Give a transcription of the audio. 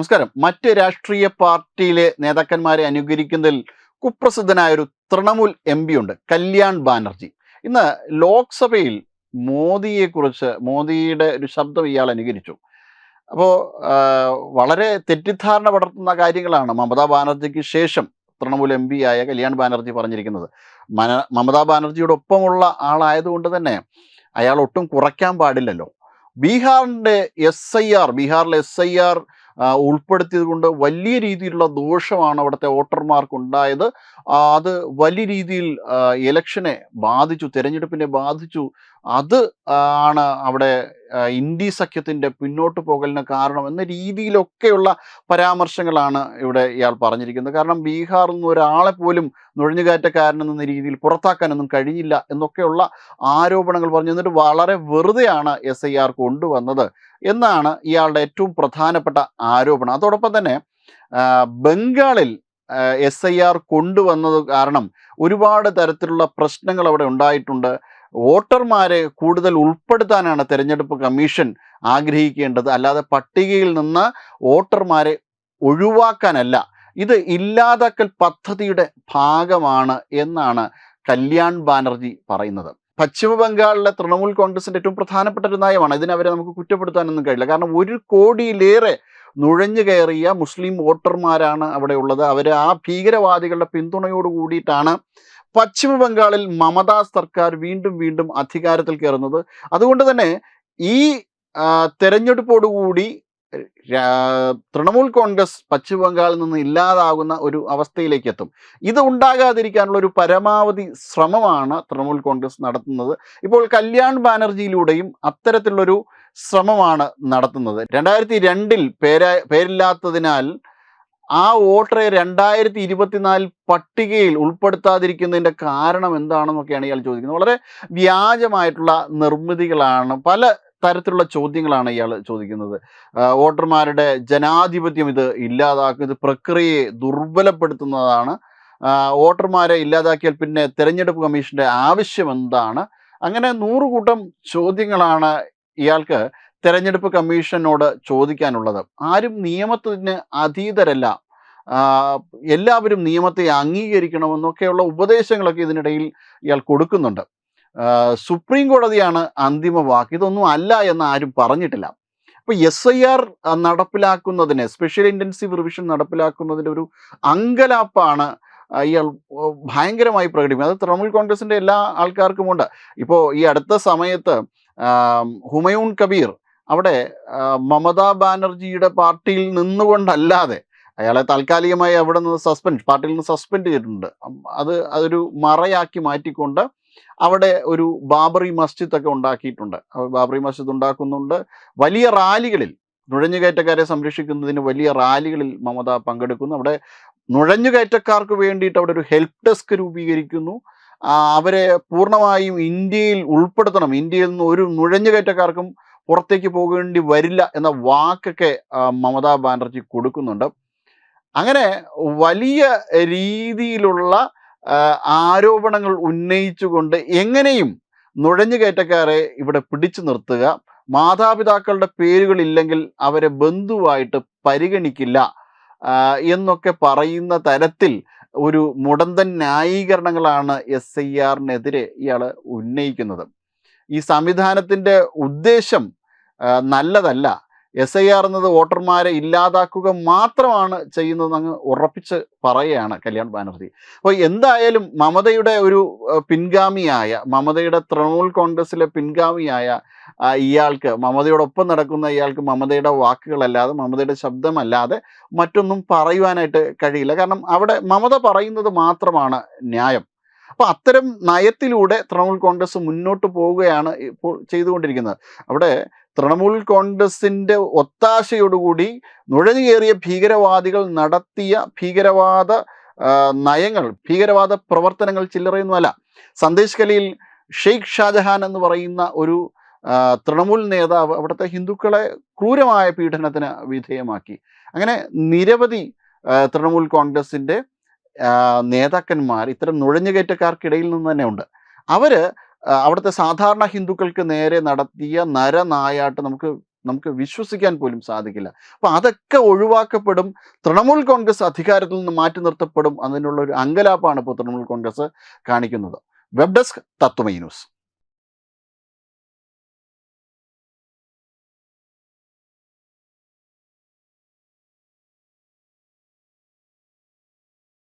നമസ്കാരം. മറ്റ് രാഷ്ട്രീയ പാർട്ടിയിലെ നേതാക്കന്മാരെ അനുകരിക്കുന്നതിൽ കുപ്രസിദ്ധനായ ഒരു തൃണമൂൽ എം പി ഉണ്ട് കല്യാൺ ബാനർജി. ഇന്ന് ലോക്സഭയിൽ മോദിയെക്കുറിച്ച് മോദിയുടെ ഒരു ശബ്ദം ഇയാൾ അനുകരിച്ചു. അപ്പോൾ വളരെ തെറ്റിദ്ധാരണ പടർത്തുന്ന കാര്യങ്ങളാണ് മമതാ ബാനർജിക്ക് ശേഷം തൃണമൂൽ എം പി ആയ കല്യാൺ ബാനർജി പറഞ്ഞിരിക്കുന്നത്. മന മമതാ ബാനർജിയുടെ ഒപ്പമുള്ള ആളായതുകൊണ്ട് തന്നെ അയാൾ ഒട്ടും കുറയ്ക്കാൻ പാടില്ലല്ലോ. ബീഹാറിന്റെ എസ് ഐ ആർ ബീഹാറിലെ എസ് ഐ ആർ ഉൾപ്പെടുത്തിയത് കൊണ്ട് വലിയ രീതിയിലുള്ള ദോഷമാണ് അവിടുത്തെ വോട്ടർമാർക്ക് ഉണ്ടായത്. അത് വലിയ രീതിയിൽ ഇലക്ഷനെ ബാധിച്ചു തെരഞ്ഞെടുപ്പിനെ ബാധിച്ചു അത് ആണ് അവിടെ ഇന്ത്യ സഖ്യത്തിന്റെ പിന്നോട്ട് പോകലിന് കാരണം എന്ന രീതിയിലൊക്കെയുള്ള പരാമർശങ്ങളാണ് ഇവിടെ ഇയാൾ പറഞ്ഞിരിക്കുന്നത്. കാരണം ബീഹാറിൽ നിന്ന് ഒരാളെ പോലും നുഴഞ്ഞുകയറ്റക്കാരൻ എന്ന രീതിയിൽ പുറത്താക്കാനൊന്നും കഴിഞ്ഞില്ല എന്നൊക്കെയുള്ള ആരോപണങ്ങൾ പറഞ്ഞു. എന്നിട്ട് വളരെ വെറുതെയാണ് എസ് ഐ ആർ കൊണ്ടുവന്നത് എന്നാണ് ഇയാളുടെ ഏറ്റവും പ്രധാനപ്പെട്ട ആരോപണം. അതോടൊപ്പം തന്നെ ബംഗാളിൽ എസ് ഐ ആർ കൊണ്ടുവന്നത് കാരണം ഒരുപാട് തരത്തിലുള്ള പ്രശ്നങ്ങൾ അവിടെ ഉണ്ടായിട്ടുണ്ട്. വോട്ടർമാരെ കൂടുതൽ ഉൾപ്പെടുത്താനാണ് തെരഞ്ഞെടുപ്പ് കമ്മീഷൻ ആഗ്രഹിക്കേണ്ടത്. അല്ലാതെ പട്ടികയിൽ നിന്ന് വോട്ടർമാരെ ഒഴിവാക്കാനല്ല. ഇത് ഇല്ലാതാക്കൽ പദ്ധതിയുടെ ഭാഗമാണ് എന്നാണ് കല്യാൺ ബാനർജി പറയുന്നത്. പശ്ചിമ ബംഗാളിലെ തൃണമൂൽ കോൺഗ്രസിന്റെ ഏറ്റവും പ്രധാനപ്പെട്ട ഒരു നയമാണ്. ഇതിനെ അവരെ നമുക്ക് കുറ്റപ്പെടുത്താനൊന്നും കഴിയില്ല. കാരണം ഒരു കോടിയിലേറെ നുഴഞ്ഞു കയറിയ മുസ്ലിം വോട്ടർമാരാണ് അവിടെ ഉള്ളത്. അവർ ആ ഭീകരവാദികളുടെ പിന്തുണയോട് കൂടിയിട്ടാണ് പശ്ചിമ ബംഗാളിൽ മമതാ സർക്കാർ വീണ്ടും വീണ്ടും അധികാരത്തിൽ കയറുന്നത്. അതുകൊണ്ട് തന്നെ ഈ തെരഞ്ഞെടുപ്പോടുകൂടി തൃണമൂൽ കോൺഗ്രസ് പശ്ചിമ ബംഗാളിൽ നിന്ന് ഇല്ലാതാകുന്ന ഒരു അവസ്ഥയിലേക്ക് എത്തും ഇത് ഉണ്ടാകാതിരിക്കാനുള്ള ഒരു പരമാവധി ശ്രമമാണ് തൃണമൂൽ കോൺഗ്രസ് നടത്തുന്നത്. ഇപ്പോൾ കല്യാൺ ബാനർജിയിലൂടെയും അത്തരത്തിലുള്ളൊരു ശ്രമമാണ് നടത്തുന്നത്. രണ്ടായിരത്തി രണ്ടിൽ പേരാ പേരില്ലാത്തതിനാൽ ആ വോട്ടറെ രണ്ടായിരത്തി ഇരുപത്തിനാലിൽ പട്ടികയിൽ ഉൾപ്പെടുത്താതിരിക്കുന്നതിന്റെ കാരണം എന്താണെന്നൊക്കെയാണ് ഇയാൾ ചോദിക്കുന്നത്. വളരെ വ്യാജമായിട്ടുള്ള നിർമ്മിതികളാണ് പല തരത്തിലുള്ള ചോദ്യങ്ങളാണ് ഇയാൾ ചോദിക്കുന്നത്. വോട്ടർമാരുടെ ജനാധിപത്യം ഇത് ഇല്ലാതാക്കും ഇത് പ്രക്രിയയെ ദുർബലപ്പെടുത്തുന്നതാണ്. വോട്ടർമാരെ ഇല്ലാതാക്കിയാൽ പിന്നെ തെരഞ്ഞെടുപ്പ് കമ്മീഷന്റെ ആവശ്യം എന്താണ്? അങ്ങനെ നൂറുകൂട്ടം ചോദ്യങ്ങളാണ് ഇയാൾക്ക് തെരഞ്ഞെടുപ്പ് കമ്മീഷനോട് ചോദിക്കാനുള്ളത്. ആരും നിയമത്തിന് അതീതരല്ല. എല്ലാവരും നിയമത്തെ അംഗീകരിക്കണമെന്നൊക്കെയുള്ള ഉപദേശങ്ങളൊക്കെ ഇതിനിടയിൽ ഇയാൾ കൊടുക്കുന്നുണ്ട്. സുപ്രീം കോടതിയാണ് അന്തിമ വാക്ക്. ഇതൊന്നും അല്ല എന്ന് ആരും പറഞ്ഞിട്ടില്ല. അപ്പോൾ എസ് ഐ ആർ നടപ്പിലാക്കുന്നതിന് സ്പെഷ്യൽ ഇന്റൻസീവ് റിവിഷൻ നടപ്പിലാക്കുന്നതിന്റെ ഒരു അങ്കലാപ്പാണ് ഇയാൾ ഭയങ്കരമായി പ്രകടിപ്പിക്കുന്നത്. അത് തൃണമൂൽ കോൺഗ്രസിന്റെ എല്ലാ ആൾക്കാർക്കുമുണ്ട്. ഇപ്പോൾ ഈ അടുത്ത സമയത്ത് ഹുമയൂൺ കബീർ അവിടെ മമതാ ബാനർജിയുടെ പാർട്ടിയിൽ നിന്നുകൊണ്ടല്ലാതെ അയാളെ താൽക്കാലികമായി അവിടെ നിന്ന് സസ്പെൻഡ് പാർട്ടിയിൽ നിന്ന് സസ്പെൻഡ് ചെയ്തിട്ടുണ്ട്. അത് അതൊരു മറയാക്കി മാറ്റിക്കൊണ്ട് അവിടെ ഒരു ബാബറി മസ്ജിദ് ഒക്കെ ഉണ്ടാക്കിയിട്ടുണ്ട് ബാബറി മസ്ജിദ് ഉണ്ടാക്കുന്നുണ്ട്. വലിയ റാലികളിൽ നുഴഞ്ഞുകയറ്റക്കാരെ സംരക്ഷിക്കുന്നതിന് വലിയ റാലികളിൽ മമത പങ്കെടുക്കുന്നു. അവിടെ നുഴഞ്ഞുകയറ്റക്കാർക്ക് വേണ്ടിയിട്ട് അവിടെ ഒരു ഹെൽപ്പ് ഡെസ്ക് രൂപീകരിക്കുന്നു. അവരെ പൂർണമായും ഇന്ത്യയിൽ ഉൾപ്പെടുത്തണം. ഇന്ത്യയിൽ നിന്ന് ഒരു നുഴഞ്ഞുകയറ്റക്കാർക്കും പുറത്തേക്ക് പോകേണ്ടി വരില്ല എന്ന വാക്കൊക്കെ മമതാ ബാനർജി കൊടുക്കുന്നുണ്ട്. അങ്ങനെ വലിയ രീതിയിലുള്ള ആരോപണങ്ങൾ ഉന്നയിച്ചുകൊണ്ട് എങ്ങനെയും നുഴഞ്ഞു കയറ്റക്കാരെ ഇവിടെ പിടിച്ചു നിർത്തുക. മാതാപിതാക്കളുടെ പേരുകളില്ലെങ്കിൽ അവരെ ബന്ധുവായിട്ട് പരിഗണിക്കില്ല എന്നൊക്കെ പറയുന്ന തരത്തിൽ ഒരു മുടന്തൻ ന്യായീകരണങ്ങളാണ് എസ് ഐ ആറിനെതിരെ ഇയാൾ ഉന്നയിക്കുന്നത്. ഈ സംവിധാനത്തിന്റെ ഉദ്ദേശം നല്ലതല്ല. എസ് ഐ ആർ എന്നത് വോട്ടർമാരെ ഇല്ലാതാക്കുക മാത്രമാണ് ചെയ്യുന്നതെന്ന് ഉറപ്പിച്ച് പറയുകയാണ് കല്യാൺ ബാനർജി. അപ്പോൾ എന്തായാലും മമതയുടെ ഒരു പിൻഗാമിയായ മമതയുടെ തൃണമൂൽ കോൺഗ്രസിലെ പിൻഗാമിയായ ഇയാൾക്ക് മമതയോടൊപ്പം നടക്കുന്ന ഇയാൾക്ക് മമതയുടെ വാക്കുകളല്ലാതെ മമതയുടെ ശബ്ദമല്ലാതെ മറ്റൊന്നും പറയുവാനായിട്ട് കഴിയില്ല. കാരണം അവിടെ മമത പറയുന്നത് മാത്രമാണ് ന്യായം. അപ്പോൾ അത്തരം നയത്തിലൂടെ തൃണമൂൽ കോൺഗ്രസ് മുന്നോട്ട് പോവുകയാണ് ഇപ്പോൾ ചെയ്തുകൊണ്ടിരിക്കുന്നത്. അവിടെ തൃണമൂൽ കോൺഗ്രസിന്റെ ഒത്താശയോടുകൂടി നുഴഞ്ഞു കയറിയ ഭീകരവാദികൾ നടത്തിയ ഭീകരവാദ നയങ്ങൾ ഭീകരവാദ പ്രവർത്തനങ്ങൾ ചില്ലറയൊന്നുമല്ല. സന്ദേശ് കലിയിൽ ഷെയ്ഖ് ഷാജഹാൻ എന്ന് പറയുന്ന ഒരു തൃണമൂൽ നേതാവ് അവിടുത്തെ ഹിന്ദുക്കളെ ക്രൂരമായ പീഡനത്തിന് വിധേയമാക്കി. അങ്ങനെ നിരവധി തൃണമൂൽ കോൺഗ്രസിന്റെ നേതാക്കന്മാർ ഇത്തരം നുഴഞ്ഞുകയറ്റക്കാർക്കിടയിൽ നിന്ന് തന്നെ ഉണ്ട്. അവർ അവിടുത്തെ സാധാരണ ഹിന്ദുക്കൾക്ക് നേരെ നടത്തിയ നരനായാട്ട് നമുക്ക് നമുക്ക് വിശ്വസിക്കാൻ പോലും സാധിക്കില്ല. അപ്പൊ അതൊക്കെ ഒഴിവാക്കപ്പെടും. തൃണമൂൽ കോൺഗ്രസ് അധികാരത്തിൽ നിന്ന് മാറ്റി നിർത്തപ്പെടും. അതിനുള്ള ഒരു അങ്കലാപ്പാണ് ഇപ്പോൾ തൃണമൂൽ കോൺഗ്രസ് കാണിക്കുന്നത്. Web desk Tatwamayi news.